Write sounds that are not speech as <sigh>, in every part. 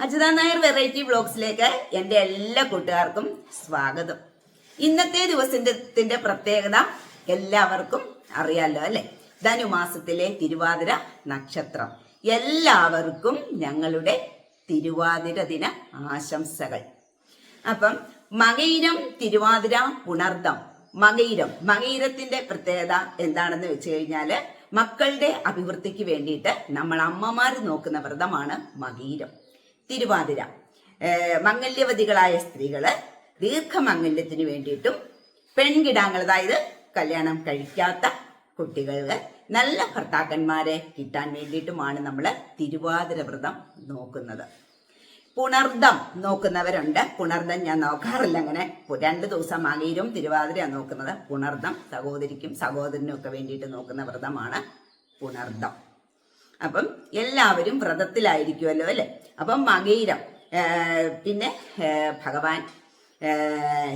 Ajitha Nair variety ബ്ലോഗ്സിലേക്ക് എന്റെ എല്ലാ കൂട്ടുകാർക്കും സ്വാഗതം. ഇന്നത്തെ ദിവസത്തിന്റെ പ്രത്യേകത എല്ലാവർക്കും അറിയാലോ അല്ലെ? ധനുമാസത്തിലെ തിരുവാതിര നക്ഷത്രം. എല്ലാവർക്കും ഞങ്ങളുടെ തിരുവാതിര ദിന ആശംസകൾ. അപ്പം മകയിരം തിരുവാതിര പുണർദം. മകയിരം മകയിരത്തിന്റെ പ്രത്യേകത എന്താണെന്ന് വെച്ച് കഴിഞ്ഞാൽ മക്കളുടെ അഭിവൃദ്ധിക്ക് വേണ്ടിയിട്ട് നമ്മൾ അമ്മമാർ നോക്കുന്ന വ്രതമാണ് മകയിരം. തിരുവാതിര. മംഗല്യവതികളായ സ്ത്രീകൾ ദീർഘമംഗല്യത്തിന് വേണ്ടിയിട്ടും പെൺകിടാങ്ങൾ അതായത് കല്യാണം കഴിക്കാത്ത കുട്ടികൾക്ക് നല്ല ഭർത്താക്കന്മാരെ കിട്ടാൻ വേണ്ടിയിട്ടുമാണ് നമ്മൾ തിരുവാതിര വ്രതം നോക്കുന്നത്. പുണർദം നോക്കുന്നവരുണ്ട്. പുണർദം ഞാൻ നോക്കാറില്ല അങ്ങനെ. രണ്ടു ദിവസം മകയിലും തിരുവാതിരയാണ് നോക്കുന്നത്. പുണർദം സഹോദരിക്കും സഹോദരനും ഒക്കെ വേണ്ടിയിട്ട് നോക്കുന്ന വ്രതമാണ് പുണർദം. അപ്പം എല്ലാവരും വ്രതത്തിലായിരിക്കുമല്ലോ അല്ലെ? അപ്പം മകയിരം. പിന്നെ ഭഗവാൻ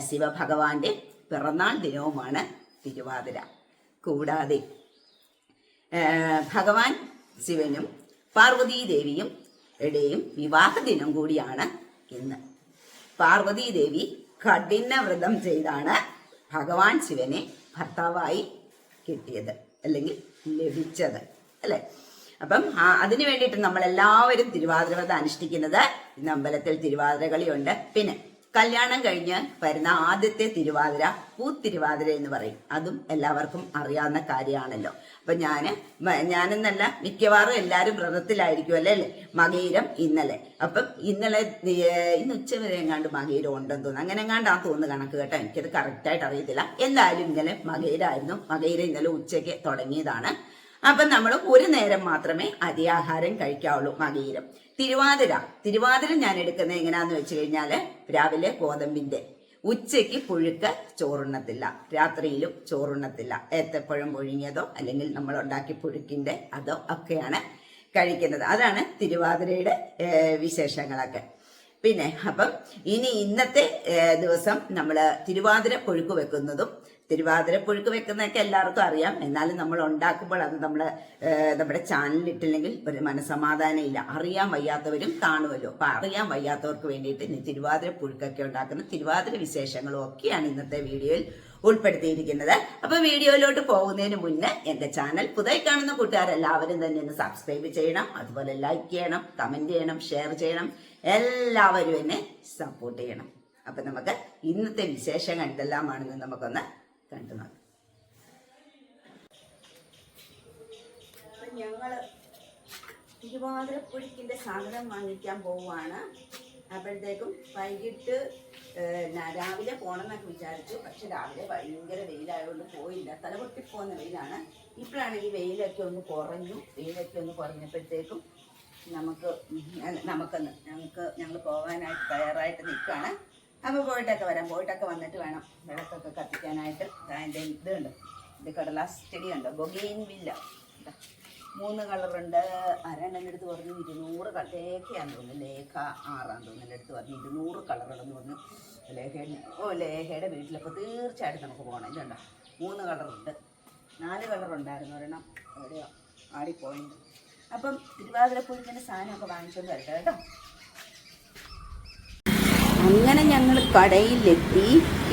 ശിവഭഗവാന്റെ പിറന്നാൾ ദിനവുമാണ് തിരുവാതിര. കൂടാതെ ഭഗവാൻ ശിവനും പാർവതീദേവിയും ഇടയും വിവാഹ ദിനം കൂടിയാണ് ഇന്ന്. പാർവതീദേവി കഠിന വ്രതം ചെയ്താണ് ഭഗവാൻ ശിവനെ ഭർത്താവായി കിട്ടിയത് അല്ലെങ്കിൽ ലഭിച്ചത് അല്ലെ? അപ്പം അതിനു വേണ്ടിയിട്ട് നമ്മൾ എല്ലാവരും തിരുവാതിര വ്രതം അനുഷ്ഠിക്കുന്നത് ഇന്ന് അമ്പലത്തിൽ തിരുവാതിര കളിയുണ്ട് പിന്നെ കല്യാണം കഴിഞ്ഞ് വരുന്ന ആദ്യത്തെ തിരുവാതിര പൂത്തിരുവാതിര എന്ന് പറയും. അതും എല്ലാവർക്കും അറിയാവുന്ന കാര്യമാണല്ലോ. അപ്പൊ ഞാൻ ഞാനെന്നല്ല മിക്കവാറും എല്ലാവരും വ്രതത്തിലായിരിക്കും അല്ലേ മകയിരം ഇന്നലെ. അപ്പം ഇന്നലെ ഇന്ന് ഉച്ച വരെ എങ്ങാണ്ട് മകയിരം ഉണ്ടെന്ന് തോന്നുന്നു. അങ്ങനെ ആ തോന്നുന്നു കണക്ക് കേട്ടോ. എനിക്കത് കറക്റ്റായിട്ട് അറിയത്തില്ല. എന്തായാലും ഇന്നലെ മകയിരായിരുന്നു. മകയിര ഇന്നലെ ഉച്ചയ്ക്ക് തുടങ്ങിയതാണ്. അപ്പം നമ്മൾ ഒരു നേരം മാത്രമേ അരിയാഹാരം കഴിക്കാവുള്ളൂ മകയിരം. തിരുവാതിര. തിരുവാതിര ഞാൻ എടുക്കുന്നത് എങ്ങനെയാന്ന് വെച്ച് കഴിഞ്ഞാൽ രാവിലെ ഗോതമ്പിന്റെ ഉച്ചയ്ക്ക് പുഴുക്ക് ചോറുണ്ണത്തില്ല രാത്രിയിലും ചോറുണ്ണത്തില്ല. ഏത്തപ്പഴം പുഴുങ്ങിയതോ അല്ലെങ്കിൽ നമ്മൾ ഉണ്ടാക്കി പുഴുക്കിന്റെ അതോ ഒക്കെയാണ് കഴിക്കുന്നത്. അതാണ് തിരുവാതിരയുടെ വിശേഷങ്ങളൊക്കെ. പിന്നെ അപ്പം ഇനി ഇന്നത്തെ ദിവസം നമ്മൾ തിരുവാതിര പുഴുക്ക് വെക്കുന്നതും തിരുവാതിര പുഴുക്ക് വെക്കുന്നതൊക്കെ എല്ലാവർക്കും അറിയാം. എന്നാലും നമ്മൾ ഉണ്ടാക്കുമ്പോൾ അത് നമ്മൾ നമ്മുടെ ചാനലിട്ടില്ലെങ്കിൽ ഒരു മനസമാധാനം ഇല്ല അറിയാൻ വയ്യാത്തവരും കാണുമല്ലോ. അപ്പം അറിയാൻ വയ്യാത്തവർക്ക് വേണ്ടിയിട്ട് ഇനി തിരുവാതിര പുഴുക്കൊക്കെ ഉണ്ടാക്കുന്ന തിരുവാതിര വിശേഷങ്ങളും ഒക്കെയാണ് ഇന്നത്തെ വീഡിയോയിൽ ഉൾപ്പെടുത്തിയിരിക്കുന്നത്. അപ്പൊ വീഡിയോയിലോട്ട് പോകുന്നതിന് മുന്നേ എന്റെ ചാനൽ പുതിയ കാണുന്ന കൂട്ടുകാരെല്ലാവരും തന്നെ ഒന്ന് സബ്സ്ക്രൈബ് ചെയ്യണം. അതുപോലെ ലൈക്ക് ചെയ്യണം കമന്റ് ചെയ്യണം ഷെയർ ചെയ്യണം. എല്ലാവരും എന്നെ സപ്പോർട്ട് ചെയ്യണം. അപ്പൊ നമുക്ക് ഇന്നത്തെ വിശേഷങ്ങൾ എന്തെല്ലാമാണെന്ന് നമുക്കൊന്ന് കണ്ടു നോക്കാം ഞങ്ങൾ തിരുവാതിരപ്പുഴിക്കിന്റെ സാധനം വാങ്ങിക്കാൻ പോവുകയാണ്. അപ്പോഴത്തേക്കും വൈകിട്ട് രാവിലെ പോകണം രാവിലെ പോകണമെന്നൊക്കെ വിചാരിച്ചു. പക്ഷെ രാവിലെ ഭയങ്കര വെയിലായതുകൊണ്ട് പോയില്ല. തലപൊട്ടിപ്പോകുന്ന വെയിലാണ്. ഇപ്പോഴാണെങ്കിൽ വെയിലൊക്കെ ഒന്ന് കുറഞ്ഞു. വെയിലൊക്കെ ഒന്ന് കുറഞ്ഞപ്പോഴത്തേക്കും നമുക്ക് നമുക്കൊന്ന് ഞങ്ങൾക്ക് ഞങ്ങൾ പോകാനായിട്ട് തയ്യാറായിട്ട് നിൽക്കുകയാണ്. അപ്പോൾ പോയിട്ടൊക്കെ വരാം. പോയിട്ടൊക്കെ വന്നിട്ട് വേണം വിളക്കൊക്കെ കത്തിക്കാനായിട്ട്. അതിന്റെ ഇതുണ്ട്. ഇത് കടലാസ് ചെടി ഉണ്ട് ബൊഗീൻ വില്ല. മൂന്ന് കളറുണ്ട്. അരണ്ണെന്റെ അടുത്ത് പറഞ്ഞു ഇരുന്നൂറ് കളർ ലേഖയാന്ന് തോന്നുന്നു. ലേഖ ആറാന്ന് തോന്നുന്നു എന്റെ അടുത്ത് പറഞ്ഞു. ഇരുന്നൂറ് കളറുണ്ടെന്ന് പറഞ്ഞു. ലേഖയുടെ ഓ ലേഖയുടെ വീട്ടിലപ്പോൾ തീർച്ചയായിട്ടും നമുക്ക് പോകണം ഇതുണ്ടോ മൂന്ന് കളറുണ്ട്. നാല് കളറുണ്ടായിരുന്നു ഒരെണ്ണം. എവിടെയോ ആടിപ്പോയിട്ടുണ്ട് അപ്പം തിരുവാതിരപ്പൂരിന്റെ സാധനമൊക്കെ വാങ്ങിച്ചുകൊണ്ട് വരട്ടെ കേട്ടോ. അങ്ങനെ ഞങ്ങൾ കടയിലെത്തി.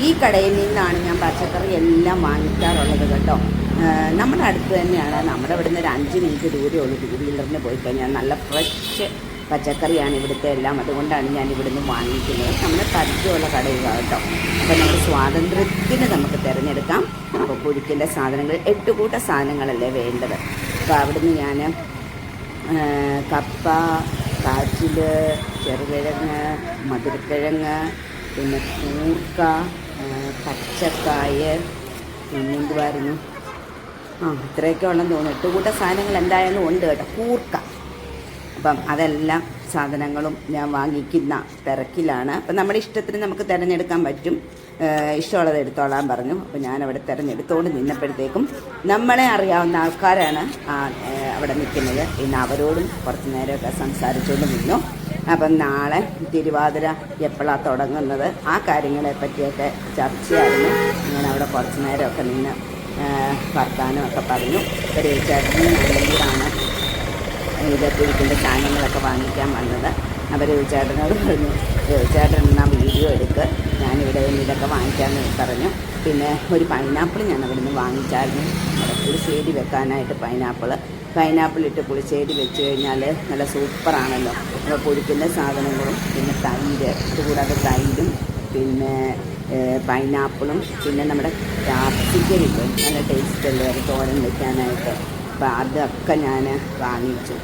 ഈ കടയിൽ നിന്നാണ് ഞാൻ പച്ചക്കറി എല്ലാം വാങ്ങിക്കാറുള്ളത് കേട്ടോ. നമ്മുടെ അടുത്ത് തന്നെയാണ്. നമ്മുടെ ഇവിടെ നിന്ന് ഒരു അഞ്ച് മിനിറ്റ് ദൂരമേ ഉള്ളൂ. ടൂ വീലറിന് പോയി കഴിഞ്ഞാൽ നല്ല ഫ്രഷ് പച്ചക്കറിയാണ് ഇവിടുത്തെ എല്ലാം. അതുകൊണ്ടാണ് ഞാൻ ഇവിടുന്ന് വാങ്ങിക്കുന്നത്. നമ്മുടെ പരിചയമുള്ള കടയിലാണ് കേട്ടോ. അപ്പോൾ നമ്മുടെ സ്വാതന്ത്ര്യത്തിന് നമുക്ക് തിരഞ്ഞെടുക്കാം. അപ്പോൾ പുഴുക്കിന്റെ സാധനങ്ങൾ എട്ട് കൂട്ട സാധനങ്ങളല്ലേ വേണ്ടത്. അപ്പോൾ അവിടുന്ന് ഞാൻ കപ്പ കാച്ചിൽ ചെറുകിഴങ്ങ് മധുരക്കിഴങ്ങ് പിന്നെ കൂർക്ക പച്ചക്കായ് പിന്നെന്തുവായിരുന്നു ആ ഇത്രയൊക്കെ ഉള്ളെന്ന് തോന്നുന്നു. എട്ട് കൂട്ട സാധനങ്ങൾ എന്തായാലും ഉണ്ട് കേട്ടോ. കൂർക്ക. അപ്പം അതെല്ലാം സാധനങ്ങളും ഞാൻ വാങ്ങിക്കുന്ന തിരക്കിലാണ്. അപ്പം നമ്മുടെ ഇഷ്ടത്തിന് നമുക്ക് തിരഞ്ഞെടുക്കാൻ പറ്റും. ഇഷ്ടമുള്ളത് എടുത്തോളാൻ പറഞ്ഞു. അപ്പോൾ ഞാൻ അവിടെ തിരഞ്ഞെടുത്തോണ്ട് നിന്നപ്പോഴത്തേക്കും നമ്മളെ അറിയാവുന്ന ആൾക്കാരാണ് അവിടെ നിൽക്കുന്നത്. ഇന്ന് അവരോടും കുറച്ച് നേരമൊക്കെ സംസാരിച്ചുകൊണ്ട് നിന്നു. അപ്പം നാളെ തിരുവാതിര എപ്പോഴാണ് തുടങ്ങുന്നത്? ആ കാര്യങ്ങളെ പറ്റിയൊക്കെ ചർച്ചയായിരുന്നു. ഞാൻ അവിടെ കുറച്ച് നേരമൊക്കെ നിന്ന് വർത്താനമൊക്കെ പറഞ്ഞു. ഒരു ചേട്ടനും ഇത് ഇതിന്റെ സാധനങ്ങളൊക്കെ വാങ്ങിക്കാൻ വന്നത്. അവർ ചേട്ടനോട് പറഞ്ഞു ചേട്ടൻ എന്നാ വീഡിയോ എടുക്ക്. ഞാനിവിടെ ഇതൊക്കെ വാങ്ങിക്കാമെന്ന് പറഞ്ഞു. പിന്നെ ഒരു പൈനാപ്പിൾ ഞാൻ അവിടെ നിന്ന് വാങ്ങിച്ചായിരുന്നു പുളിശ്ശേരി വെക്കാനായിട്ട് പൈനാപ്പിൾ പൈനാപ്പിൾ ഇട്ട് പുളിശ്ശേരി വെച്ച് കഴിഞ്ഞാൽ നല്ല സൂപ്പറാണല്ലോ അപ്പോൾ പൊഴിക്കുന്ന സാധനങ്ങളും പിന്നെ തൈര് അതുകൂടാതെ തൈരും പിന്നെ പൈനാപ്പിളും പിന്നെ നമ്മുടെ ക്യാപ്സിക്കം നല്ല ടേസ്റ്റ് അല്ലേ അത് തോരൻ വെക്കാനായിട്ട്? അപ്പോൾ അതൊക്കെ ഞാൻ വാങ്ങിച്ചു.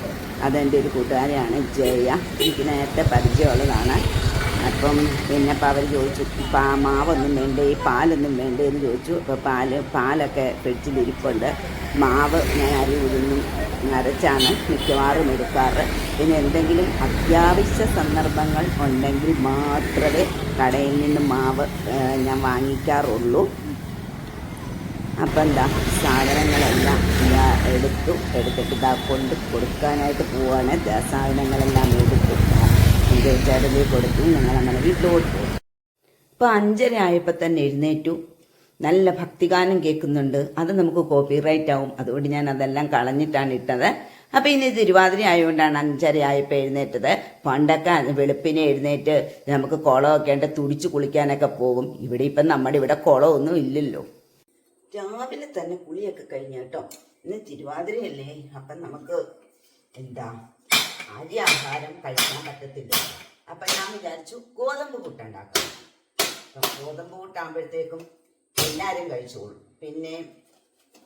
അതെന്റെ ഒരു കൂട്ടുകാരിയാണ് ജയ. എനിക്ക് നേരത്തെ പരിചയമുള്ളതാണ്. അപ്പം പിന്നെ അപ്പോൾ അവർ ചോദിച്ചു പാ മാവൊന്നും വേണ്ടേ? ഈ പാലൊന്നും വേണ്ടേ? എന്ന് ചോദിച്ചു. അപ്പോൾ പാൽ പാലൊക്കെ ഫ്രിഡ്ജിലിരിപ്പുണ്ട് മാവ് ഞാൻ അരി ഉഴുന്നും അരച്ചാണ് മിക്കവാറും എടുക്കാറ്. പിന്നെ എന്തെങ്കിലും അത്യാവശ്യ സന്ദർഭങ്ങൾ ഉണ്ടെങ്കിൽ മാത്രമേ കടയിൽ നിന്ന് മാവ് ഞാൻ വാങ്ങിക്കാറുള്ളൂ. അപ്പം എന്താ സാധനങ്ങളെല്ലാം എടുത്തു. എടുത്തിട്ട് ഇതാ കൊണ്ട് കൊടുക്കാനായിട്ട് പോവാണ്. സാധനങ്ങളെല്ലാം എടുത്തു. ചേട്ടനെ കൊടുത്തു. ഞങ്ങൾ അങ്ങനെ വീട്ടിലോട്ട് പോകും ഇപ്പോൾ അഞ്ചര ആയപ്പോൾ തന്നെ എഴുന്നേറ്റു. നല്ല ഭക്തിഗാനം കേൾക്കുന്നുണ്ട്. അത് നമുക്ക് കോപ്പിറൈറ്റ് ആവും. അതുകൊണ്ട് ഞാൻ അതെല്ലാം കളഞ്ഞിട്ടാണ് ഇട്ടത്. അപ്പം ഇനി തിരുവാതിര ആയതുകൊണ്ടാണ് അഞ്ചര ആയപ്പോൾ എഴുന്നേറ്റത്. പണ്ടൊക്കെ വെളുപ്പിനെ എഴുന്നേറ്റ് നമുക്ക് കുളമൊക്കെ ഉണ്ട് തുടിച്ച് കുളിക്കാനൊക്കെ പോകും. ഇവിടെ ഇപ്പം നമ്മുടെ ഇവിടെ കുളമൊന്നും ഇല്ലല്ലോ. രാവിലെ തന്നെ കുളിയൊക്കെ കഴിഞ്ഞ കേട്ടോ. ഇന്ന് തിരുവാതിരയല്ലേ? അപ്പം നമുക്ക് എന്താ അരി ആഹാരം കഴിക്കാൻ പറ്റത്തില്ല. അപ്പം ഞാൻ വിചാരിച്ചു ഗോതമ്പ് പുട്ടുണ്ടാക്കാം അപ്പം ഗോതമ്പ് പുട്ടാകുമ്പോഴത്തേക്കും എല്ലാവരും കഴിച്ചോളും. പിന്നെ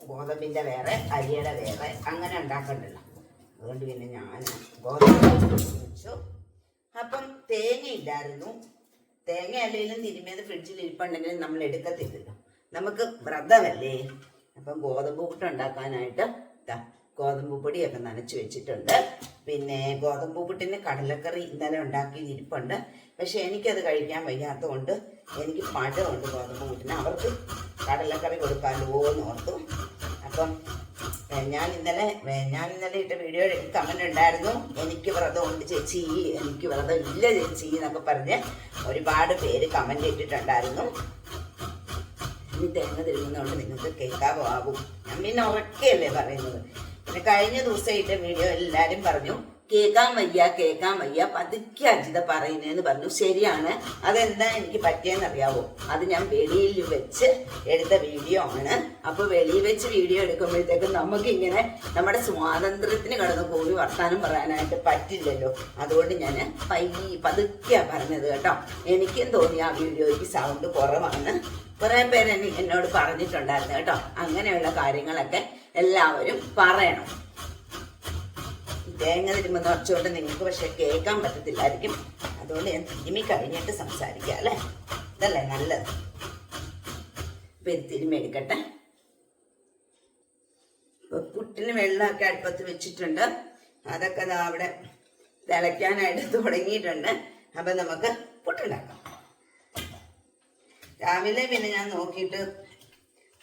ഗോതമ്പിന്റെ വേറെ അരിയുടെ വേറെ അങ്ങനെ ഉണ്ടാക്കണ്ടല്ലോ. അതുകൊണ്ട് പിന്നെ ഞാൻ ഗോതമ്പ് വെച്ചു അപ്പം തേങ്ങ ഇല്ലായിരുന്നു. തേങ്ങ അല്ലെങ്കിലും തിരുമേത് ഫ്രിഡ്ജിൽ ഇരിപ്പുണ്ടെങ്കിലും നമ്മൾ എടുക്കത്തില്ലല്ലോ. നമുക്ക് വ്രതമല്ലേ? അപ്പം ഗോതമ്പ് പുട്ട് ഉണ്ടാക്കാനായിട്ട് ദാ ഗോതമ്പ് പൊടിയൊക്കെ നനച്ച് വെച്ചിട്ടുണ്ട്. പിന്നെ ഗോതമ്പ് പുട്ടിന് കടലക്കറി ഇന്നലെ ഉണ്ടാക്കി ഇരിപ്പുണ്ട്. പക്ഷെ എനിക്കത് കഴിക്കാൻ വയ്യാത്തതുകൊണ്ട് എനിക്ക് പഴമുണ്ട് ഗോതമ്പ് പുട്ടിന്. അവർക്ക് കടലക്കറി കൊടുക്കാമല്ലോ എന്ന് ഓർത്തു. അപ്പം ഞാൻ ഇന്നലെ ഞാൻ ഇന്നലെ ഇട്ട വീഡിയോ എനിക്ക് കമന്റ് ഉണ്ടായിരുന്നു. എനിക്ക് വ്രതം ഉണ്ട് ചേച്ചി എനിക്ക് വ്രതം ഇല്ല ചേച്ചി എന്നൊക്കെ പറഞ്ഞ് ഒരുപാട് പേര് കമന്റ് ഇട്ടിട്ടുണ്ടായിരുന്നു. ഇനി തേങ്ങ തിരുമുന്നതുകൊണ്ട് നിങ്ങൾക്ക് കേൾക്കാവോ ആകും. ഞാൻ പിന്നെ ഉറക്കെയല്ലേ പറയുന്നത്. പിന്നെ കഴിഞ്ഞ ദിവസം വീഡിയോ എല്ലാവരും പറഞ്ഞു കേൾക്കാൻ വയ്യ കേൾക്കാൻ വയ്യ പതുക്കെ അജിത പറയുന്നതെന്ന് പറഞ്ഞു. ശരിയാണ്. അതെന്താ എനിക്ക് പറ്റിയെന്ന് അറിയാവോ അത് ഞാൻ വെളിയിൽ വെച്ച് എടുത്ത വീഡിയോ ആണ്. അപ്പൊ വെളിയിൽ വെച്ച് വീഡിയോ എടുക്കുമ്പോഴത്തേക്കും നമുക്ക് ഇങ്ങനെ നമ്മുടെ സ്വാതന്ത്ര്യത്തിന് കടന്ന് പോയി വർത്താനം പറയാനായിട്ട് പറ്റില്ലല്ലോ. അതുകൊണ്ട് ഞാൻ പയ്യ പതുക്കെയാ പറഞ്ഞത് കേട്ടോ. എനിക്കും തോന്നി ആ വീഡിയോയ്ക്ക് സൗണ്ട് കുറവാണ്. കുറെ പേര് എന്നെ- എന്നോട് പറഞ്ഞിട്ടുണ്ടായിരുന്നു കേട്ടോ. അങ്ങനെയുള്ള കാര്യങ്ങളൊക്കെ എല്ലാവരും പറയണം. തേങ്ങ തിരുമ്പുന്ന നിറച്ചുകൊണ്ട് നിങ്ങൾക്ക് പക്ഷെ കേൾക്കാൻ പറ്റത്തില്ലായിരിക്കും. അതുകൊണ്ട് ഞാൻ തിരുമി കഴിഞ്ഞിട്ട് സംസാരിക്കാം അല്ലേ? ഇതല്ലേ നല്ലത്. ഇപ്പൊ തിരുമി എടുക്കട്ടെ. ഇപ്പൊ പുട്ടിന് വെള്ളമൊക്കെ അടുപ്പത്ത് വെച്ചിട്ടുണ്ട്. അതൊക്കെ അവിടെ തിളയ്ക്കാനായിട്ട് തുടങ്ങിയിട്ടുണ്ട്. അപ്പൊ നമുക്ക് പുട്ടുണ്ടാക്കാം. രാവിലെ പിന്നെ ഞാൻ നോക്കിയിട്ട്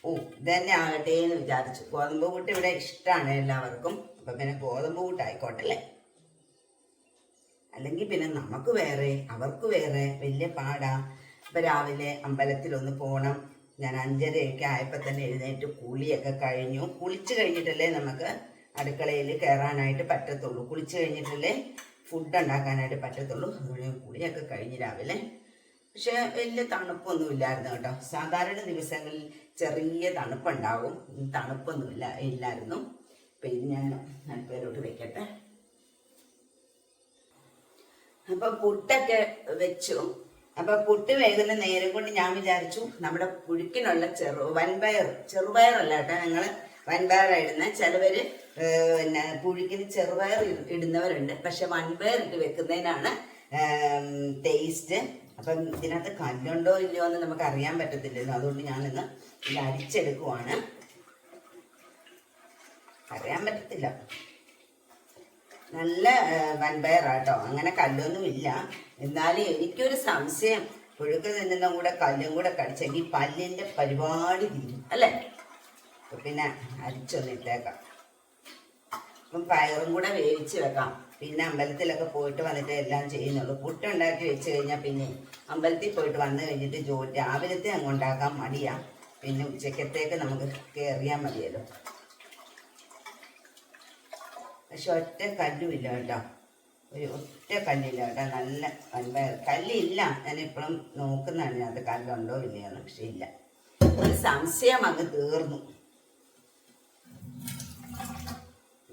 ഓ ഇതന്നെ ആകട്ടെ എന്ന് വിചാരിച്ചു. ഗോതമ്പ് കൂട്ട് ഇവിടെ ഇഷ്ടമാണ് എല്ലാവർക്കും. അപ്പൊ പിന്നെ ഗോതമ്പ് കൂട്ടായിക്കോട്ടെ അല്ലേ? അല്ലെങ്കിൽ പിന്നെ നമുക്ക് വേറെ അവർക്ക് വേറെ വലിയ പാടാ. ഇപ്പൊ രാവിലെ അമ്പലത്തിൽ ഒന്ന് പോകണം ഞാൻ അഞ്ചരയൊക്കെ ആയപ്പോൾ തന്നെ എഴുന്നേറ്റ് കുളിയൊക്കെ കഴിഞ്ഞു. കുളിച്ച് കഴിഞ്ഞിട്ടല്ലേ നമുക്ക് അടുക്കളയിൽ കയറാനായിട്ട് പറ്റത്തുള്ളൂ. കുളിച്ച് കഴിഞ്ഞിട്ടല്ലേ ഫുഡ് ഉണ്ടാക്കാനായിട്ട് പറ്റത്തുള്ളൂ. അതുകൊണ്ട് കുളിയൊക്കെ കഴിഞ്ഞ് രാവിലെ പക്ഷെ വലിയ തണുപ്പൊന്നും ഇല്ലായിരുന്നു കേട്ടോ. സാധാരണ ദിവസങ്ങളിൽ ചെറിയ തണുപ്പുണ്ടാവും. തണുപ്പൊന്നും ഇല്ല ഇല്ലായിരുന്നു. പിന്നെ അടുപ്പയിലോട്ട് വെക്കട്ടെ. അപ്പൊ പുട്ടൊക്കെ വെച്ചു. അപ്പൊ പുട്ട് വേകുന്ന നേരം കൊണ്ട് ഞാൻ വിചാരിച്ചു നമ്മുടെ പുഴുക്കിനുള്ള ചെറു വൻപയർ ചെറുപയറല്ല കേട്ടോ ഞങ്ങൾ വൻപയർ ഇടുന്ന ചിലവര് പിന്നെ പുഴുക്കിന് ചെറുപയർ ഇടുന്നവരുണ്ട്. പക്ഷെ വൻപയർ ഇട്ട് വെക്കുന്നതിനാണ് ടേസ്റ്റ് അപ്പം ഇതിനകത്ത് കല്ലുണ്ടോ ഇല്ലയോ എന്ന് നമുക്ക് അറിയാൻ പറ്റത്തില്ലല്ലോ. അതുകൊണ്ട് ഞാനിന്ന് ഇത് അരിച്ചെടുക്കുവാണ്. അറിയാൻ പറ്റത്തില്ല. നല്ല വൻപയറാട്ടോ അങ്ങനെ കല്ലൊന്നും ഇല്ല. എന്നാലും എനിക്കൊരു സംശയം. പുഴുക്ക് തിന്നുന്ന കൂടെ കല്ലും കൂടെ കടിച്ചെങ്കിൽ പല്ലിന്റെ പരിപാടി തീരും അല്ലേ? പിന്നെ അരിച്ചൊന്നിട്ടേക്കാം അപ്പം പയറും കൂടെ വേവിച്ച് വെക്കാം. പിന്നെ അമ്പലത്തിലൊക്കെ പോയിട്ട് വന്നിട്ട് എല്ലാം ചെയ്യുന്നുള്ളൂ. പുട്ടുണ്ടാക്കി വെച്ച് കഴിഞ്ഞാൽ പിന്നെ അമ്പലത്തിൽ പോയിട്ട് വന്നു കഴിഞ്ഞിട്ട് ജോലി രാവിലത്തെ അങ്ങ് ഉണ്ടാക്കാൻ മടിയാ. പിന്നെ ഉച്ചക്കത്തേക്ക് നമുക്ക് കയറിയാൽ മതിയല്ലോ. പക്ഷെ ഒറ്റ കല്ലുമില്ല കേട്ടോ. ഒരു ഒറ്റ കല്ലില്ല കേട്ടോ. നല്ല കല്ലില്ല. ഞാൻ ഇപ്പോഴും നോക്കുന്നതാണ് അത് കല്ലുണ്ടോ ഇല്ലയോന്ന് പക്ഷെ ഇല്ല. ഒരു സംശയം അങ്ങ് തീർന്നു.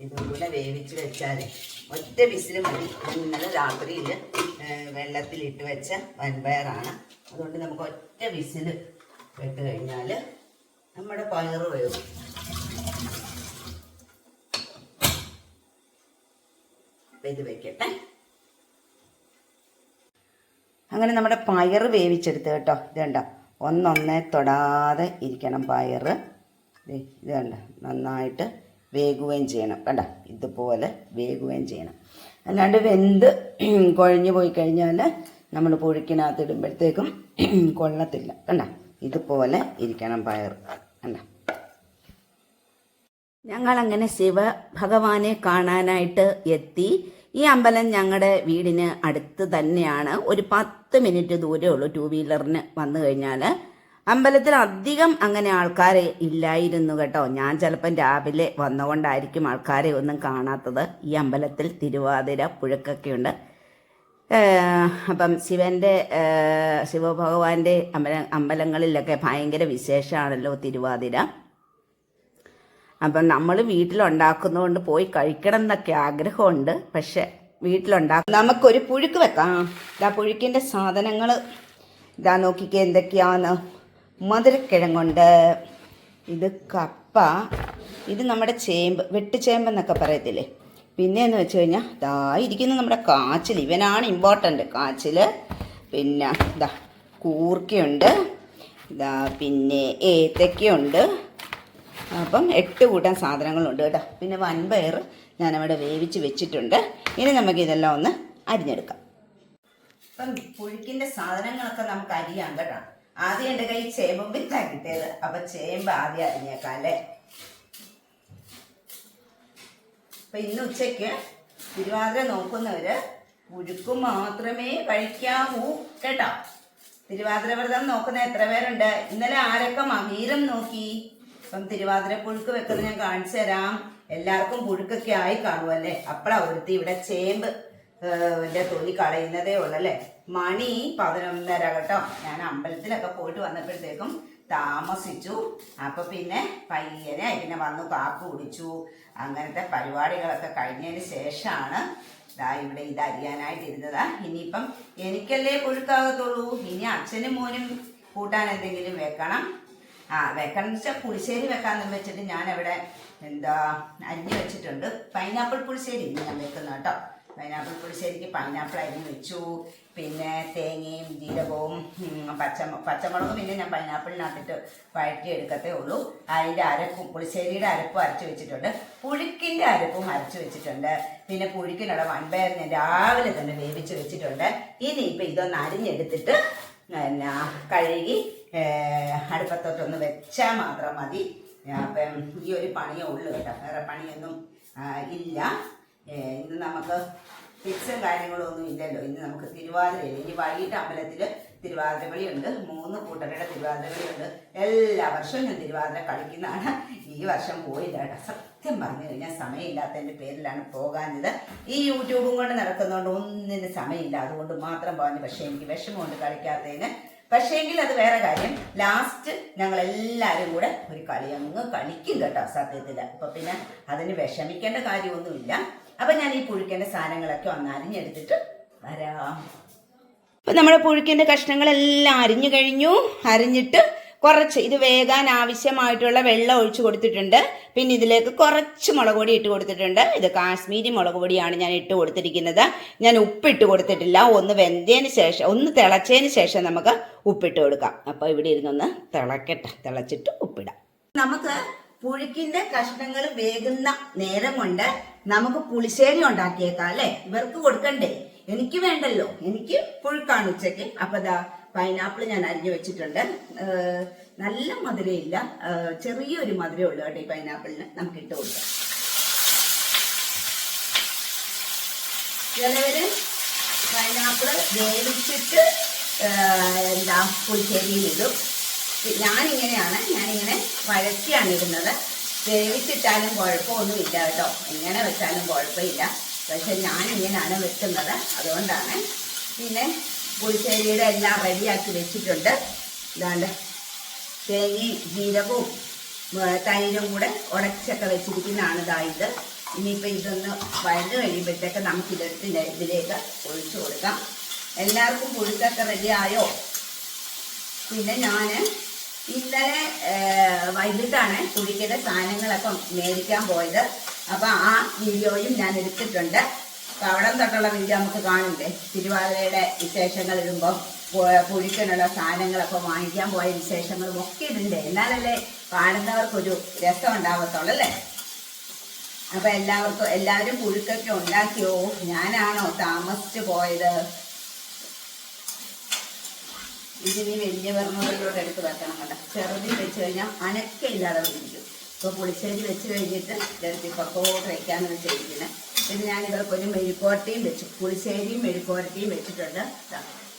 ഇതും കൂടെ വേവിച്ച് വെച്ചാൽ ഒറ്റ വിസിൽ മതി. ഇന്നലെ രാത്രിയിൽ വെള്ളത്തിലിട്ട് വെച്ച വൻപയറാണ്. അതുകൊണ്ട് നമുക്ക് ഒറ്റ വിസിൽ ഇട്ട് കഴിഞ്ഞാൽ നമ്മുടെ പയറ് വേവും. ഇത് വെക്കട്ടെ. അങ്ങനെ നമ്മുടെ പയറ് വേവിച്ചെടുത്ത് കേട്ടോ. ഇത് കണ്ടോ? ഒന്നൊന്നേ തൊടാതെ ഇരിക്കണം പയറ്. ഇത് കണ്ട? നന്നായിട്ട് വേകുകയും ചെയ്യണം. കണ്ട? ഇതുപോലെ വേകുകയും ചെയ്യണം. അല്ലാണ്ട് വെന്ത് <clears throat> കുഴഞ്ഞു പോയി കഴിഞ്ഞാൽ നമ്മൾ പുഴുക്കിനകത്ത് ഇടുമ്പോഴത്തേക്കും <clears throat> കൊള്ളത്തില്ല. കണ്ട? ഇതുപോലെ ഇരിക്കണം പയർ. കണ്ട? ഞങ്ങളങ്ങനെ ശിവ ഭഗവാനെ കാണാനായിട്ട് എത്തി. ഈ അമ്പലം ഞങ്ങളുടെ വീടിന് അടുത്ത് തന്നെയാണ്. ഒരു പത്ത് മിനിറ്റ് ദൂരമുള്ളൂ ടൂ വീലറിന് വന്നു കഴിഞ്ഞാൽ അമ്പലത്തിൽ അധികം അങ്ങനെ ആൾക്കാർ ഇല്ലായിരുന്നു കേട്ടോ. ഞാൻ ചിലപ്പം രാവിലെ വന്നുകൊണ്ടായിരിക്കും ആൾക്കാരെ ഒന്നും കാണാത്തത്. ഈ അമ്പലത്തിൽ തിരുവാതിര പുഴക്കൊക്കെയുണ്ട്. ഉണ്ട് അപ്പം ശിവന്റെ ശിവഭഗവാന്റെ അമ്പല അമ്പലങ്ങളിലൊക്കെ ഭയങ്കര വിശേഷമാണല്ലോ തിരുവാതിര. അപ്പം നമ്മൾ വീട്ടിലുണ്ടാക്കുന്നതുകൊണ്ട് പോയി കഴിക്കണം എന്നൊക്കെ ആഗ്രഹമുണ്ട്. പക്ഷെ വീട്ടിലുണ്ടാക്കും നമുക്കൊരു പുഴുക്ക് വെക്കാം. ആ പുഴുക്കിന്റെ സാധനങ്ങൾ ഇതാ നോക്കിക്കേ എന്തൊക്കെയാണ് മധുരക്കിഴങ്ങുണ്ട്. ഇത് കപ്പ ഇത് നമ്മുടെ ചേമ്പ് വെട്ടുചേമ്പ് എന്നൊക്കെ പറയത്തില്ലേ? പിന്നെ എന്ന് വെച്ച് കഴിഞ്ഞാൽ ദാ ഇരിക്കുന്ന നമ്മുടെ കാച്ചിൽ. ഇവനാണ് ഇമ്പോർട്ടന്റ് കാച്ചിൽ പിന്നെ ഇതാ കൂർക്കയുണ്ട്. ഇതാ പിന്നെ ഏത്തക്കയുണ്ട്. അപ്പം എട്ട് കൂട്ടം സാധനങ്ങളുണ്ട് കേട്ടോ. പിന്നെ വൻപയർ ഞാനവിടെ വേവിച്ച് വെച്ചിട്ടുണ്ട്. ഇനി നമുക്ക് ഇതെല്ലാം ഒന്ന് അരിഞ്ഞെടുക്കാം. അപ്പം പുഴുക്കിന്റെ സാധനങ്ങളൊക്കെ നമുക്ക് അരിയാം കേട്ടോ. ആദ്യം എന്റെ കൈ ചേമ്പും വിത്താ കിട്ടിയത് അപ്പൊ ചേമ്പ് ആദ്യം അരിഞ്ഞേക്കാം അല്ലേ? അപ്പൊ ഇന്ന് ഉച്ചയ്ക്ക് തിരുവാതിര നോക്കുന്നവര് പുഴുക്ക് മാത്രമേ കഴിക്കാവൂ കേട്ടോ? തിരുവാതിര വ്രതം നോക്കുന്ന എത്ര പേരുണ്ട്? ഇന്നലെ ആരൊക്കെ മകീരം നോക്കി? ഇപ്പം തിരുവാതിര പുഴുക്ക് വെക്കുന്നത് ഞാൻ കാണിച്ചു തരാം. എല്ലാവർക്കും പുഴുക്കൊക്കെ ആയി കാണുമല്ലേ അപ്പഴാ ഒരുത്തി ഇവിടെ ചേമ്പ് തൊലി കളയുന്നതേ ഉള്ളൂ അല്ലേ? മണി പതിനൊന്നര കേട്ടോ. ഞാൻ അമ്പലത്തിലൊക്കെ പോയിട്ട് വന്നപ്പോഴത്തേക്കും താമസിച്ചു. അപ്പൊ പിന്നെ പയ്യനെ പിന്നെ വന്ന് കാപ്പ് കുടിച്ചു. അങ്ങനത്തെ പരിപാടികളൊക്കെ കഴിഞ്ഞതിന് ശേഷമാണ് ദാ ഇവിടെ ഇത് അറിയാനായിട്ട് ഇരുന്നതാ. ഇനിയിപ്പം എനിക്കല്ലേ പുഴുക്കാകത്തുള്ളൂ. ഇനി അച്ഛനും മോനും കൂട്ടാൻ എന്തെങ്കിലും വെക്കണം. ആ വെക്കണം എന്ന് വെച്ചാൽ പുളിശ്ശേരി വെക്കാന്ന് വെച്ചിട്ട് ഞാൻ ഇവിടെ എന്താ അരിഞ്ഞു വെച്ചിട്ടുണ്ട്. പൈനാപ്പിൾ പുളിശ്ശേരി ഞാൻ വെക്കുന്ന കേട്ടോ. പൈനാപ്പിൾ പുളിശ്ശേരിക്ക് പൈനാപ്പിൾ അരി വെച്ചു. പിന്നെ തേങ്ങയും ജീരകവും പച്ച പച്ചമുളകും പിന്നെ ഞാൻ പൈനാപ്പിളിനകത്തിട്ട് വഴറ്റി എടുക്കത്തേ ഉള്ളൂ. അതിന്റെ അരപ്പും പുളിശ്ശേരിയുടെ അരപ്പും അരച്ചു വെച്ചിട്ടുണ്ട്. പുഴുക്കിന്റെ അരപ്പും അരച്ചു വെച്ചിട്ടുണ്ട്. പിന്നെ പുഴുക്കിനുള്ള വൺപയർ ഞാൻ രാവിലെ തന്നെ വേവിച്ച് വെച്ചിട്ടുണ്ട്. ഇനി ഇനിയിപ്പോൾ ഇതൊന്ന് അരിഞ്ഞെടുത്തിട്ട് പിന്നെ കഴുകി അടുപ്പത്തോട്ടൊന്ന് വെച്ചാൽ മാത്രം മതി. അപ്പം ഈ ഒരു പണിയേ ഉള്ളൂ കേട്ടോ. വേറെ പണിയൊന്നും ഇല്ല. ഇന്ന് നമുക്ക് ഫിക്സും കാര്യങ്ങളും ഒന്നും ഇല്ലല്ലോ. ഇന്ന് നമുക്ക് തിരുവാതിരയില്ല? ഇനി വൈകിട്ട് അമ്പലത്തിൽ തിരുവാതിരകളിയുണ്ട് മൂന്ന് കൂട്ടരുടെ തിരുവാതിരകളിയുണ്ട് എല്ലാ വർഷവും ഞാൻ തിരുവാതിര കളിക്കുന്നതാണ്. ഈ വർഷം പോയില്ല കേട്ടോ. സത്യം പറഞ്ഞു കഴിഞ്ഞാൽ സമയമില്ലാത്തതിന്റെ പേരിലാണ് പോകാഞ്ഞത്. ഈ യൂട്യൂബും കൊണ്ട് നടക്കുന്നതുകൊണ്ട് ഒന്നിന് സമയമില്ല. അതുകൊണ്ട് മാത്രം പറഞ്ഞു പക്ഷേ എനിക്ക് വിഷമമുണ്ട് കളിക്കാത്തതിന്. പക്ഷേങ്കിൽ അത് വേറെ കാര്യം. ലാസ്റ്റ് ഞങ്ങൾ എല്ലാവരും കൂടെ ഒരു കളി അങ്ങ് കളിക്കും കേട്ടോ സത്യത്തിൽ അപ്പൊ പിന്നെ അതിന് വിഷമിക്കേണ്ട കാര്യമൊന്നുമില്ല. അപ്പൊ ഞാൻ ഈ പുഴുക്കേണ്ട സാധനങ്ങളൊക്കെ ഒന്ന് അരിഞ്ഞെടുത്തിട്ട് വരാം. അപ്പൊ നമ്മുടെ പുഴുക്കിന്റെ കഷ്ണങ്ങളെല്ലാം അരിഞ്ഞു കഴിഞ്ഞു. അരിഞ്ഞിട്ട് കുറച്ച് ഇത് വേകാൻ ആവശ്യമായിട്ടുള്ള വെള്ളം ഒഴിച്ചു കൊടുത്തിട്ടുണ്ട്. പിന്നെ ഇതിലേക്ക് കുറച്ച് മുളക് പൊടി ഇട്ട് കൊടുത്തിട്ടുണ്ട്. ഇത് കാശ്മീരി മുളക് പൊടിയാണ് ഞാൻ ഇട്ട് കൊടുത്തിരിക്കുന്നത്. ഞാൻ ഉപ്പിട്ട് കൊടുത്തിട്ടില്ല. ഒന്ന് വെന്തതിന് ശേഷം ഒന്ന് തിളച്ചതിന് ശേഷം നമുക്ക് ഉപ്പിട്ട് കൊടുക്കാം. അപ്പോൾ ഇവിടെ ഇരുന്നൊന്ന് തിളക്കട്ടെ. തിളച്ചിട്ട് ഉപ്പിടാം. നമുക്ക് പുഴുക്കിന്റെ കഷ്ണങ്ങൾ വേകുന്ന നേരം കൊണ്ട് നമുക്ക് പുളിശ്ശേരി ഉണ്ടാക്കിയേക്കാം അല്ലെ? ഇവർക്ക് കൊടുക്കണ്ടേ? എനിക്ക് വേണ്ടല്ലോ. എനിക്ക് പുഴുക്കാണ് ഉച്ചയ്ക്ക്. അപ്പൊ ദാ പൈനാപ്പിൾ ഞാൻ അരിഞ്ഞു വെച്ചിട്ടുണ്ട്. നല്ല മധുരയില്ല ചെറിയൊരു മധുരമേ ഉള്ളൂ കേട്ടോ ഈ പൈനാപ്പിളിന് നമുക്ക് ഇട്ട് കൊടുക്കാം. ചിലവര് പൈനാപ്പിൾ വേവിച്ചിട്ട് എന്താ പുളിശ്ശേരിയിൽ ഇടും. ഞാനിങ്ങനെയാണ് ഞാനിങ്ങനെ വഴറ്റിയാണ് ഇടുന്നത്. വേവിച്ചിട്ടാലും കുഴപ്പമൊന്നുമില്ല കേട്ടോ. എങ്ങനെ വെച്ചാലും കുഴപ്പമില്ല. പക്ഷെ ഞാൻ ഇങ്ങനെയാണ് വെക്കുന്നത്. അതുകൊണ്ടാണ് പിന്നെ പുളിശ്ശേരിയുടെ എല്ലാം റെഡിയാക്കി വെച്ചിട്ടുണ്ട്. ഇതാണ്ട് തേങ്ങയും ജീരകവും തൈരും കൂടെ ഉടച്ചൊക്കെ വെച്ചിരിക്കുന്നതാണ് ഇതാ ഇത്. ഇനിയിപ്പോൾ ഇതൊന്ന് വഴന്നു കഴിയുമ്പോഴത്തേക്ക് നമുക്ക് ഇതെടുത്ത് ഇതിലെ- ഇതിലേക്ക് ഒഴിച്ചു കൊടുക്കാം. എല്ലാവർക്കും പുഴുക്കൊക്കെ റെഡിയായോ പിന്നെ ഞാൻ ഇന്നലെ വൈകിട്ടാണ് തുണിക്കയുടെ സാധനങ്ങളൊക്കെ മേടിക്കാൻ പോയത്. അപ്പൊ ആ വീഡിയോയും ഞാൻ എടുത്തിട്ടുണ്ട്. കവടം തൊട്ടുള്ള വീഡിയോ നമുക്ക് കാണണ്ടേ? തിരുവാതിരയുടെ വിശേഷങ്ങൾ ഇടുമ്പോൾ പുഴിക്കനുള്ള സാധനങ്ങളൊക്കെ വാങ്ങിക്കാൻ പോയ വിശേഷങ്ങളും ഒക്കെ ഇടണ്ടേ? എന്നാലല്ലേ കാണുന്നവർക്കൊരു രസം ഉണ്ടാവത്തുള്ളൂ അല്ലേ? അപ്പൊ എല്ലാവർക്കും എല്ലാവരും പുഴുക്കൊക്കെ ഉണ്ടാക്കിയോ? ഞാനാണോ താമസിച്ചു പോയത്? ഇതിന് വലിയ വെറുതെ എടുത്ത് വെക്കണം കേട്ടോ. ചെറുതിൽ വെച്ച് കഴിഞ്ഞാൽ അനക്കയില്ലാതെ വന്നിരിക്കും ഇപ്പൊ പുളിശ്ശേരി വെച്ച് കഴിഞ്ഞിട്ട് ചെറുതി പുറത്തോട്ട് വയ്ക്കാമെന്ന് വെച്ചിരിക്കുന്നത് പിന്നെ ഞാൻ ഇവർക്ക് ഒരു മെഴുക്കോരട്ടിയും വെച്ചു. പുളിശ്ശേരിയും മെഴുക്കോരട്ടിയും വെച്ചിട്ടുണ്ട്.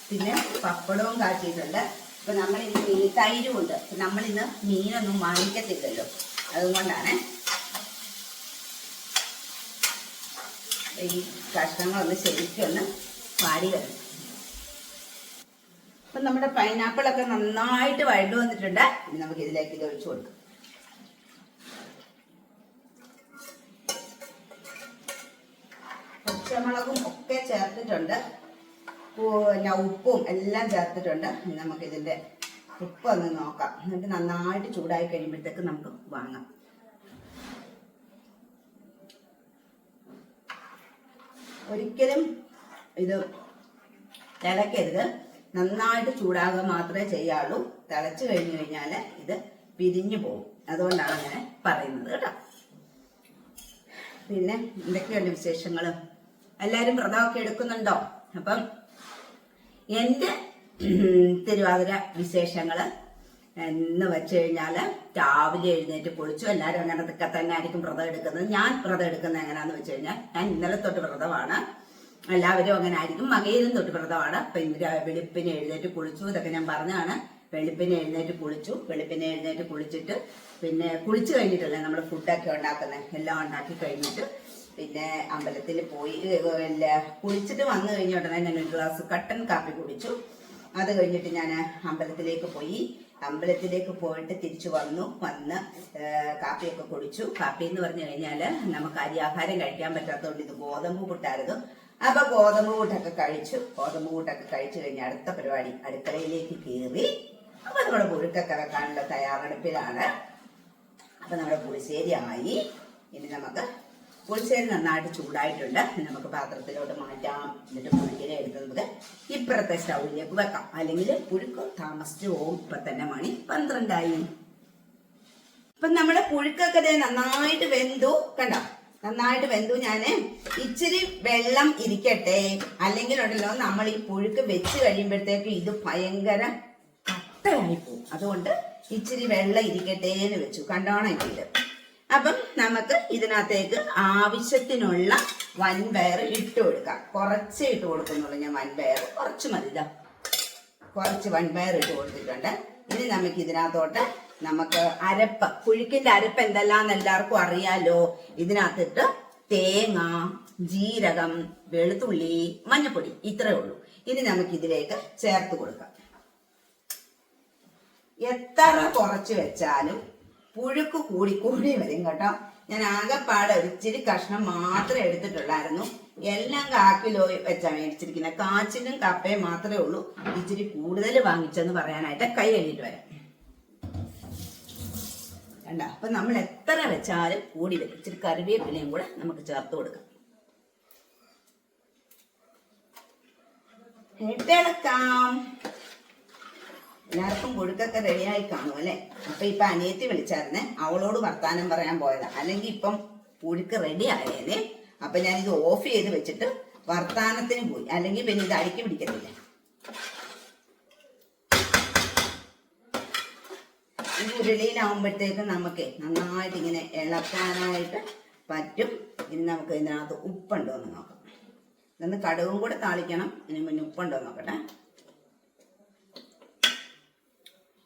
പിന്നെ പപ്പടവും കാട്ടിയിട്ടുണ്ട് ഇപ്പൊ നമ്മൾ ഇന്ന് മീൻ തൈരും ഉണ്ട് നമ്മൾ ഇന്ന് മീനൊന്നും വാങ്ങിക്കത്തില്ലല്ലോ. അതുകൊണ്ടാണ് ഈ കഷ്ണങ്ങളൊന്ന് ശരിക്കൊന്ന് പാടി വരണം. അപ്പൊ നമ്മുടെ പൈനാപ്പിൾ ഒക്കെ നന്നായിട്ട് വഴണ്ടു വന്നിട്ടുണ്ട്. ഇനി നമുക്ക് ഇതിലേക്ക് ഇത് ഒഴിച്ചു കൊടുക്കാം. പച്ചമുളകും ഒക്കെ ചേർത്തിട്ടുണ്ട്. പിന്നെ ഉപ്പും എല്ലാം ചേർത്തിട്ടുണ്ട്. നമുക്ക് ഇതിന്റെ ഉപ്പ് ഒന്ന് നോക്കാം. എന്നിട്ട് നന്നായിട്ട് ചൂടായി കഴിയുമ്പോഴത്തേക്ക് നമുക്ക് വാങ്ങാം. ഒരിക്കലും ഇത് തിളക്കരുത്. നന്നായിട്ട് ചൂടാകുക മാത്രമേ ചെയ്യാവുള്ളൂ. തിളച്ചു കഴിഞ്ഞു കഴിഞ്ഞാൽ ഇത് പിരിഞ്ഞു പോകും. അതുകൊണ്ടാണ് അങ്ങനെ പറയുന്നത് കേട്ടോ. പിന്നെ എന്തൊക്കെയുണ്ട് വിശേഷങ്ങൾ എല്ലാവരും വ്രതമൊക്കെ എടുക്കുന്നുണ്ടോ? അപ്പം എന്റെ തിരുവാതിര വിശേഷങ്ങൾ എന്ന് വെച്ച് കഴിഞ്ഞാൽ രാവിലെ എഴുന്നേറ്റ് പൊളിച്ചു എല്ലാവരും അങ്ങനത്തൊക്കെ തന്നെ ആയിരിക്കും വ്രതം എടുക്കുന്നത്. ഞാൻ വ്രതം എടുക്കുന്നത് എങ്ങനെയാന്ന് വെച്ച് കഴിഞ്ഞാൽ ഞാൻ ഇന്നലെ തൊട്ട് വ്രതമാണ്. എല്ലാവരും അങ്ങനെ ആയിരിക്കും. മകയിലും തൊട്ട് വ്രതമാണ് വെളുപ്പിനെ എഴുന്നേറ്റ് കുളിച്ചു. ഇതൊക്കെ ഞാൻ പറഞ്ഞതാണ്. വെളുപ്പിനെ എഴുന്നേറ്റ് കുളിച്ചു. വെളുപ്പിനെ എഴുന്നേറ്റ് കുളിച്ചിട്ട് പിന്നെ കുളിച്ചു കഴിഞ്ഞിട്ടല്ലേ നമ്മൾ ഫുഡൊക്കെ ഉണ്ടാക്കുന്നത് എല്ലാം ഉണ്ടാക്കി കഴിഞ്ഞിട്ട് പിന്നെ അമ്പലത്തിൽ പോയി കുളിച്ചിട്ട് വന്നു കഴിഞ്ഞ ഉടനെ ഞാൻ ഒരു ഗ്ലാസ് കട്ടൻ കാപ്പി കുടിച്ചു. അത് കഴിഞ്ഞിട്ട് ഞാൻ അമ്പലത്തിലേക്ക് പോയി. അമ്പലത്തിലേക്ക് പോയിട്ട് തിരിച്ചു വന്നു. വന്ന് കാപ്പിയൊക്കെ കുടിച്ചു. കാപ്പി എന്ന് പറഞ്ഞു കഴിഞ്ഞാൽ നമുക്ക് അരിയാഹാരം കഴിക്കാൻ പറ്റാത്തതുകൊണ്ട് ഇത് ഗോതമ്പ് പുട്ടായിരുന്നു. അപ്പൊ ഗോതമ്പ് കൂട്ടൊക്കെ കഴിച്ചു. ഗോതമ്പ് കൂട്ടൊക്കെ കഴിച്ചു കഴിഞ്ഞ അടുത്ത പരിപാടി അടുക്കളയിലേക്ക് കയറി അപ്പൊ നമ്മുടെ പുഴുക്കൊക്കെ വെക്കാനുള്ള തയ്യാറെടുപ്പിലാണ്. അപ്പൊ നമ്മുടെ പുളിശ്ശേരി ആയി ഇനി നമുക്ക് പുളിശ്ശേരി നന്നായിട്ട് ചൂടായിട്ടുണ്ട്. നമുക്ക് പാത്രത്തിലോട്ട് മാറ്റാം. എന്നിട്ട് പുഴുക്കിനെ എടുത്ത് നമുക്ക് ഇപ്പുറത്തെ സ്റ്റൗവിലേക്ക് വെക്കാം. അല്ലെങ്കിൽ പുഴുക്ക് താമസിച്ചു പോകും. ഇപ്പൊ തന്നെ മണി പന്ത്രണ്ടായി. ഇപ്പൊ നമ്മുടെ പുഴുക്കൊക്കെ നന്നായിട്ട് വെന്തു. കണ്ടോ? നന്നായിട്ട് വെന്തു. ഞാൻ ഇച്ചിരി വെള്ളം ഇരിക്കട്ടെ. അല്ലെങ്കിൽ ഉണ്ടല്ലോ നമ്മൾ ഈ പുഴുക്ക് വെച്ച് കഴിയുമ്പോഴത്തേക്ക് ഇത് ഭയങ്കര കട്ടയായി പോകും. അതുകൊണ്ട് ഇച്ചിരി വെള്ളം ഇരിക്കട്ടെ എന്ന് വെച്ചു. കണ്ടോണം ഇത്. അപ്പം നമുക്ക് ഇതിനകത്തേക്ക് ആവശ്യത്തിനുള്ള വൻപയർ ഇട്ട് കൊടുക്കാം. കുറച്ചേ ഇട്ട് കൊടുക്കുന്നുള്ളൂ ഞാൻ വൻപയർ. കുറച്ച് മതി കുറച്ച് വൻപയർ ഇട്ട് കൊടുത്തിട്ടുണ്ട്. ഇനി നമുക്ക് ഇതിനകത്തോട്ട് നമുക്ക് അരപ്പ് പുഴുക്കിന്റെ അരപ്പ് എന്തെല്ലാം എല്ലാവർക്കും അറിയാലോ. ഇതിനകത്തിട്ട് തേങ്ങ ജീരകം വെളുത്തുള്ളി മഞ്ഞപ്പൊടി ഇത്രയേ ഉള്ളൂ. ഇനി നമുക്ക് ഇതിലേക്ക് ചേർത്ത് കൊടുക്കാം. എത്ര കുറച്ച് വെച്ചാലും പുഴുക്ക് കൂടി കൂടി വരും കേട്ടോ. ഞാൻ ആകെപ്പാടെ ഒരിച്ചിരി കഷ്ണം മാത്രമേ എടുത്തിട്ടുള്ളായിരുന്നു. എല്ലാം കാക്കിലോ വെച്ചാണ് മേടിച്ചിരിക്കുന്നത് കാച്ചിലും കപ്പയും മാത്രമേ ഉള്ളൂ. ഇച്ചിരി കൂടുതൽ വാങ്ങിച്ചെന്ന് പറയാനായിട്ട് കൈ കഴിഞ്ഞിട്ട് വരാം. കണ്ട? അപ്പൊ നമ്മൾ എത്ര വെച്ചാലും കൂടി വരും. ഇച്ചിരി കറിവേപ്പിലയും കൂടെ നമുക്ക് ചേർത്ത് കൊടുക്കാം. ഇട്ടിളക്കാം എല്ലാവർക്കും പുഴുക്കൊക്കെ റെഡിയായി കാണും അല്ലെ? അപ്പൊ ഇപ്പൊ അനിയത്തി വിളിച്ചായിരുന്നേ അവളോട് വർത്താനം പറയാൻ പോയതാ. അല്ലെങ്കിൽ ഇപ്പം പുഴുക്ക് റെഡി ആയേനെ. അപ്പൊ ഞാൻ ഇത് ഓഫ് ചെയ്ത് വെച്ചിട്ട് വർത്താനത്തിന് പോയി. അല്ലെങ്കിൽ പിന്നെ ഇത് അടുക്കി പിടിക്കത്തില്ല. ഈ ഉരുളിയിലാവുമ്പോഴത്തേക്കും നമുക്ക് നന്നായിട്ട് ഇങ്ങനെ ഇളക്കാനായിട്ട് പറ്റും. ഇനി നമുക്ക് ഇതിനകത്ത് ഉപ്പുണ്ടോ എന്ന് നോക്കാം. ഇതൊന്ന് കടുകും കൂടെ താളിക്കണം. ഇനി മുന്നേ ഉപ്പുണ്ടോ നോക്കട്ടെ.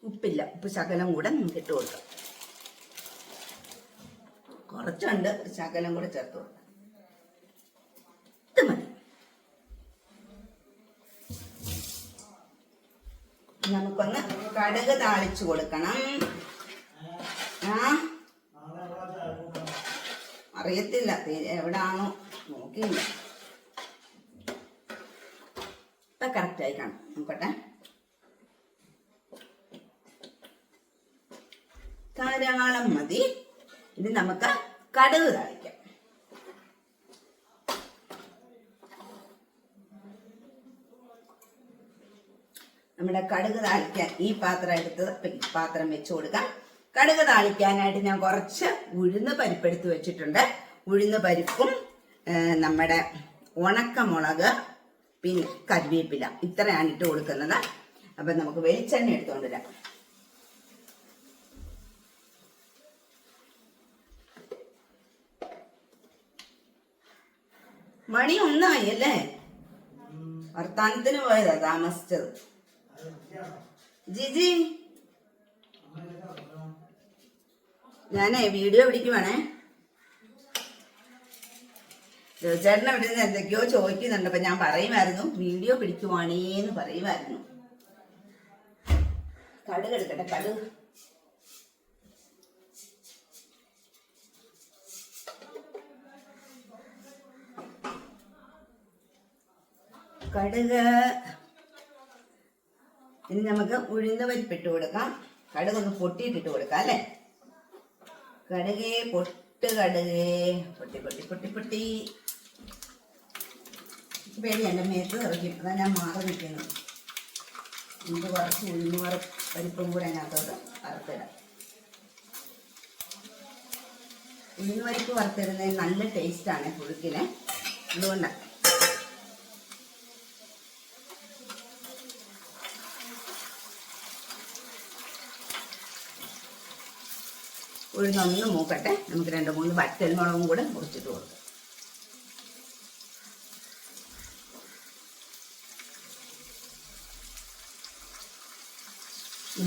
ഉപ്പില്ല. ഉപ്പ് ശകലം കൂടെ നമുക്ക് ഇട്ട് കൊടുക്കാം. കുറച്ചുണ്ട്. ശകലം കൂടെ ചേർത്ത് കൊടുക്കാം. നമുക്കൊന്ന് കടുക് താളിച്ചു കൊടുക്കണം. ആ? അറിയത്തില്ല. എവിടാണോ നോക്കിയില്ല. ഇപ്പൊ കറക്റ്റ് ആയി കാണും. നോക്കട്ടെ. ധാരാളം മതി. ഇത് നമുക്ക് കടുക് താളിക്കാം. നമ്മുടെ കടുക് താളിക്കാൻ ഈ പാത്രം എടുത്ത് പാത്രം വെച്ച് കൊടുക്കാം. കടുക് താളിക്കാനായിട്ട് ഞാൻ കുറച്ച് ഉഴുന്ന് പരിപ്പെടുത്ത് വെച്ചിട്ടുണ്ട്. ഉഴുന്ന് പരിപ്പും നമ്മുടെ ഉണക്കമുളക് പിന്നെ കറിവേപ്പില ഇത്രയാണ് ഇട്ട് കൊടുക്കുന്നത്. അപ്പൊ നമുക്ക് വെളിച്ചെണ്ണ എടുത്തുകൊണ്ട് വരാം. മണി ഒന്നായി അല്ലേ? വർത്താനത്തിന് പോയതാ താമസിച്ചത്. ജിജി. ഞാനേ വീഡിയോ പിടിക്കുവാണേ. ചേട്ടനെ ഇവിടെ നിന്ന് എന്തൊക്കെയോ ചോദിക്കുന്നുണ്ട്. അപ്പൊ ഞാൻ പറയുമായിരുന്നു വീഡിയോ പിടിക്കുവാണേന്ന് പറയുമായിരുന്നു. കടുക് എടുക്കട്ടെ കടു കടുക്. ഇനി നമുക്ക് ഉഴുന്ന പരിപ്പിട്ട് കൊടുക്കാം. കടുകൊന്ന് പൊട്ടിയിട്ടിട്ട് കൊടുക്കാം അല്ലേ? കടുകേ പൊട്ട് കടുകേ. പൊട്ടി പൊട്ടി പൊട്ടി പൊട്ടി. പേടി എന്റെ മേത്ത് തെറിക്കും അതാ ഞാൻ മാറി നിൽക്കുന്നു നമുക്ക് കുറച്ച് ഉഴുന്ന് വറ പരിപ്പും കൂടെ അതിനകത്തോട്ട് വറുത്തിടാം. ഉഴുന്ന് പരിപ്പ് വറുത്തിടുന്നതിന് നല്ല ടേസ്റ്റാണ് പുഴുക്കിന്. അതുകൊണ്ടാണ് ഉഴുന്നൊന്ന് മൂക്കട്ടെ. നമുക്ക് രണ്ട് മൂന്ന് വറ്റൽമുളകും കൂടെ മുറിച്ചിട്ട് കൊടുക്കാം.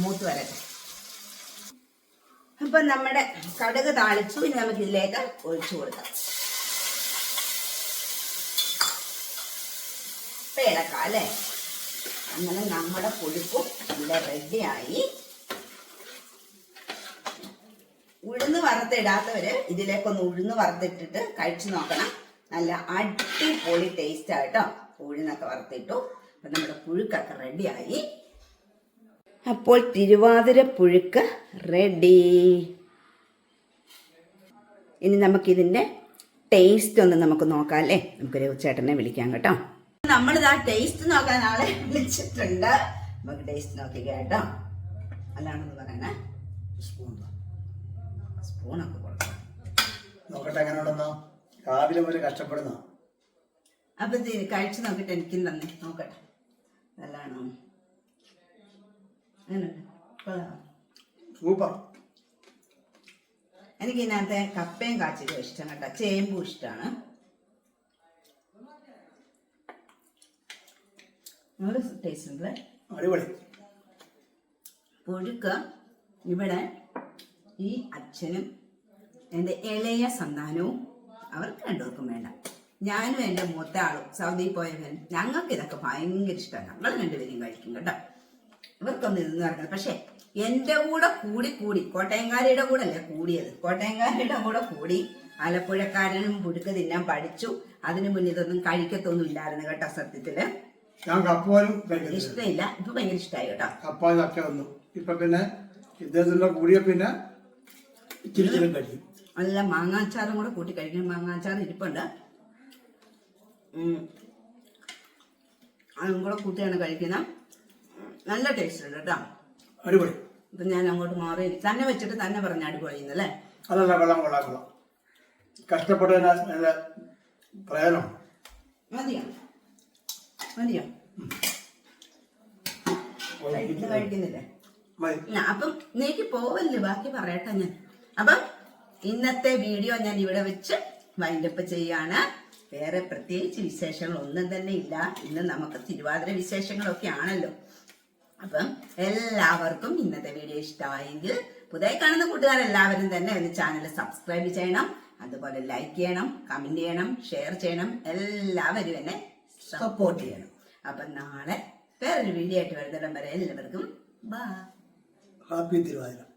മൂത്ത് വരട്ടെ. അപ്പൊ നമ്മുടെ കടുക് താളിച്ചു. ഇനി നമുക്ക് ഇതിലേക്ക് ഒഴിച്ചു കൊടുക്കാം. ഇളക്കാം അല്ലേ? അങ്ങനെ നമ്മുടെ പുളിപ്പും ഇവിടെ റെഡിയായി ഉഴുന്ന് വറുത്തിടാത്തവര് ഇതിലേക്കൊന്ന് ഉഴുന്ന് വറുത്തിട്ടിട്ട് കഴിച്ചു നോക്കണം. നല്ല അടിപൊളി ടേസ്റ്റ് ആയിട്ടോ ഉഴുന്നൊക്കെ വറുത്തിട്ടു. അപ്പൊ നമ്മുടെ പുഴുക്കൊക്കെ റെഡിയായി അപ്പോൾ തിരുവാതിര പുഴുക്ക് റെഡി ഇനി നമുക്കിതിന്റെ ടേസ്റ്റ് ഒന്ന് നമുക്ക് നോക്കാം അല്ലേ? നമുക്ക് രഘുചേട്ടനെ വിളിക്കാം കേട്ടോ. നമ്മളിത് ആ ടേസ്റ്റ് നോക്കാൻ ആളെ വിളിച്ചിട്ടുണ്ട്. നമുക്ക് ടേസ്റ്റ് നോക്കിക്കാം കേട്ടോ. അല്ലാണെന്ന് പറയണേ. സ്പൂണൊക്കെ കൊടുക്കണം നോക്കട്ടെ എങ്ങനെ ഉണ്ടെന്നോ? രാവിലെ മുതൽ കഷ്ടപ്പെടുന്നോ? അപ്പൊ ഇത് കഴിച്ചു നോക്കട്ടെ എനിക്കും തന്നെ. നോക്കട്ടെ. നല്ലതാണോ? സൂപ്പർ. എനിക്ക് ഇതിനകത്തെ കപ്പയും കാച്ചിലും ഇഷ്ടം കേട്ടോ. ചേമ്പും ഇഷ്ടമാണ്. നല്ല ടേസ്റ്റ് ഉണ്ട് അടിപൊളി. പുഴുക്ക് ഇവിടെ ഈ അച്ഛനും എന്റെ ഇളയ സന്താനവും അവർക്ക് രണ്ടുപേർക്കും വേണ്ട. ഞാനും എന്റെ മൂത്ത ആളും സൗദിയിൽ പോയവൻ ഞങ്ങൾക്ക് ഇതൊക്കെ ഭയങ്കര ഇഷ്ടമാണ്. ഞങ്ങൾ രണ്ടുപേരും കഴിക്കും കേട്ടോ. ഇവർക്കൊന്നും ഇതെന്ന് പറയുന്നത് പക്ഷേ എന്റെ കൂടെ കൂടി കൂടി കോട്ടയംകാരിയുടെ കൂടെ അല്ലേ കൂടിയത്. കോട്ടയംകാരിയുടെ കൂടെ കൂടി ആലപ്പുഴക്കാരനും പുഴുക്ക് തിന്നാൻ പഠിച്ചു. അതിനു മുന്നേ ഇതൊന്നും കഴിക്കത്തൊന്നും ഇല്ലായിരുന്നു കേട്ടോ സത്യത്തിൽ ഇഷ്ടമില്ല. ഇപ്പൊ ഭയങ്കര ഇഷ്ടമായി കേട്ടോ. അപ്പൊ വന്നു. ഇപ്പൊ പിന്നെ കൂടിയ പിന്നെ ഇച്ചിരി ചിരം കഴിക്കും നല്ല മാങ്ങാച്ചാറും കൂടെ കൂട്ടി കഴിക്കണം. മാങ്ങാച്ചാർ ഇരിപ്പുണ്ട്. അതും കൂടെ കൂട്ടിയാണ് കഴിക്കുന്നത്. നല്ല ടേസ്റ്റ് ഉണ്ട് കേട്ടോ. അടിപൊളി. ഇപ്പം ഞാൻ അങ്ങോട്ട് മാറി തന്നെ വെച്ചിട്ട് തന്നെ പറഞ്ഞ അടിപൊളിയുന്നല്ലേ അതല്ല വെള്ളം കൊള്ളാം കൊള്ളാം. കഷ്ടപ്പെട്ടതിന് നല്ല പ്രയോജനം. മതിയോ? മതിയോ? കഴിക്കുന്നില്ലേ? അപ്പം നീക്ക് പോവല്ലേ? ബാക്കി പറയട്ടെ ഞാൻ. അപ്പം ഇന്നത്തെ വീഡിയോ ഞാൻ ഇവിടെ വെച്ച് വൈൻഡപ്പ് ചെയ്യാണ്. വേറെ പ്രത്യേകിച്ച് വിശേഷങ്ങൾ ഒന്നും തന്നെ ഇല്ല. ഇന്ന് നമുക്ക് തിരുവാതിര വിശേഷങ്ങളൊക്കെ ആണല്ലോ. അപ്പം എല്ലാവർക്കും ഇന്നത്തെ വീഡിയോ ഇഷ്ടമായെങ്കിൽ പുതിയ കാണുന്ന കൂട്ടുകാർ എല്ലാവരും തന്നെ ഒന്ന് ചാനൽ സബ്സ്ക്രൈബ് ചെയ്യണം. അതുപോലെ ലൈക്ക് ചെയ്യണം കമന്റ് ചെയ്യണം ഷെയർ ചെയ്യണം. എല്ലാവരും എന്നെ സപ്പോർട്ട് ചെയ്യണം. അപ്പം നാളെ വേറൊരു വീഡിയോ ആയിട്ട് വരുന്നിടം വരെ എല്ലാവർക്കും ബാ ഹാപ്പി തിരുവാതിര